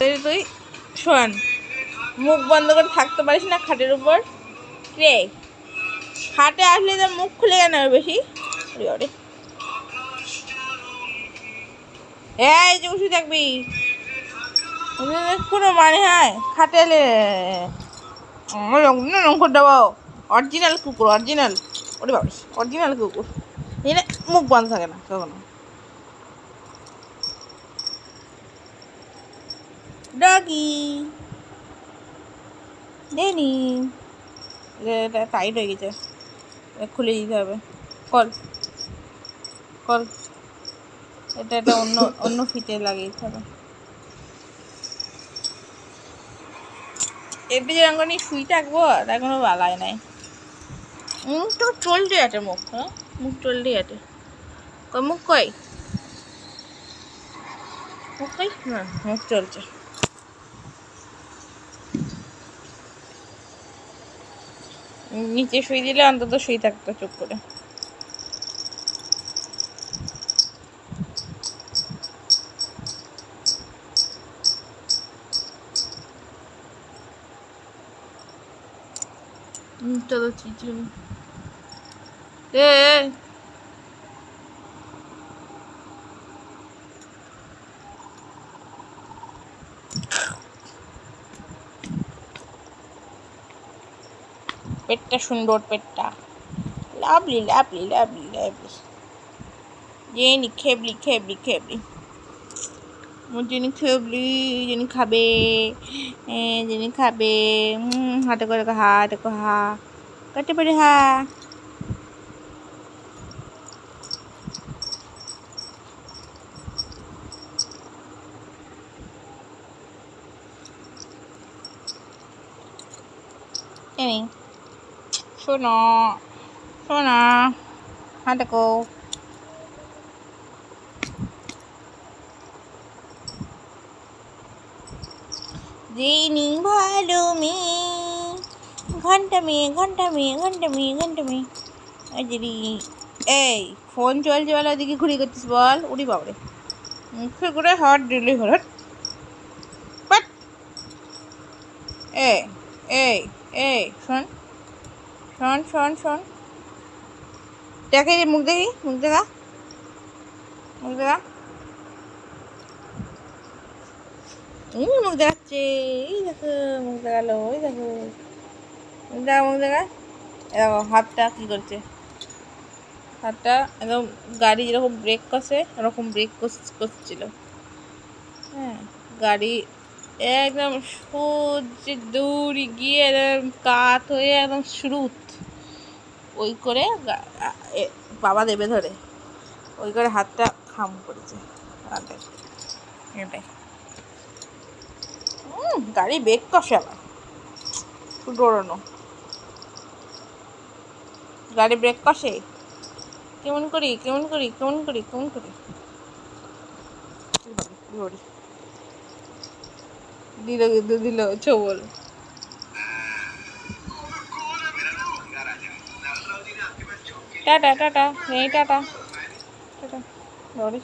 তুই শোন, মুখ বন্ধ করে থাকতে পারিস না খাটের উপর। রে খাটে আসলে তো মুখ খুলে কেন বেশি? ওরে এই যে বসে থাকবি। কোনো মানে হয়? খাটে এলে রং করে দেবো অরিজিনাল কুকুর অরিজিনাল ওরে বাবা অরিজিনাল কুকুর। মুখ বন্ধ থাকে না কখনো ডগি দেনি টাইট হয়ে গেছে। খুলে দিতে হবে। কল কল এটা এটা অন্য অন্য ফিতে লাগিয়ে দিতে হবে। এমনি যে রঙনি শুই থাকব তার কোনো বালাই নাই। মুখ তো চলছে আছে, মুখ হ্যাঁ? মুখ চলতেই আছে। মুখ কই? মুখ কই? না, মুখ চলছে। নিচে শুই দিলে অন্তত শুই থাকতো চুপ করে। চলো চিচুন। এ পেটটা, সুন্দর পেটটা। Lovely lovely lovely lovely Jenny, খেবলি খেবলি খেবলি। জেনি খেবলি, জেনি খাবে। জেনি খাবে। হাতে করে হা হাতে করে হা কাটে পড়ে হা। এই শোনো শোনা হাতে কো জেনি ভালো মেয়ে ঘণ্টা মেয়ে ঘণ্টা মেয়ে ঘণ্টা মেয়ে ঘণ্টা মেয়ে আজরি এই ফোন চলছে বলে ওদিকে ঘুরি করছিস বল। উড়ি বাবরে। মুখে করে হাট দিলি হঠাৎ বাট এই এই এই শোন। শোন শোন শোন। দেখে রে মুখ দেখি, মুখ দেখা। মুখ দেখা। মুখ দেখাচ্ছে, এই দেখো, মুখ দেখাল ওই দেখো। মুখ দেখা মুখ দেখা। দেখো, হাতটা কি করছে? হাতটা একদম গাড়ি যেরকম ব্রেক কষে ওরকম ব্রেক করছিল। হ্যাঁ গাড়ি একদম সূর্যে দৌড়ি গিয়ে একদম কাত হয়ে একদম শ্রুত ওই করে বাবা দেবে ধরে। ওই করে হাতটা খাম করেছে। গাড়ি বেগ কষে আবার। দৌড়ানো গাড়ি ব্রেক কষে। কেমন করি কেমন করি কেমন করি কেমন করি। দিল দিল, ছবল। ടാറ്റാ ടാറ്റാ നെയ് ടാറ്റാ ടാറ്റാ ലോറി.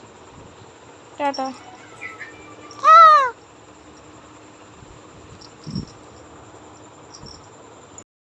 ടാറ്റാ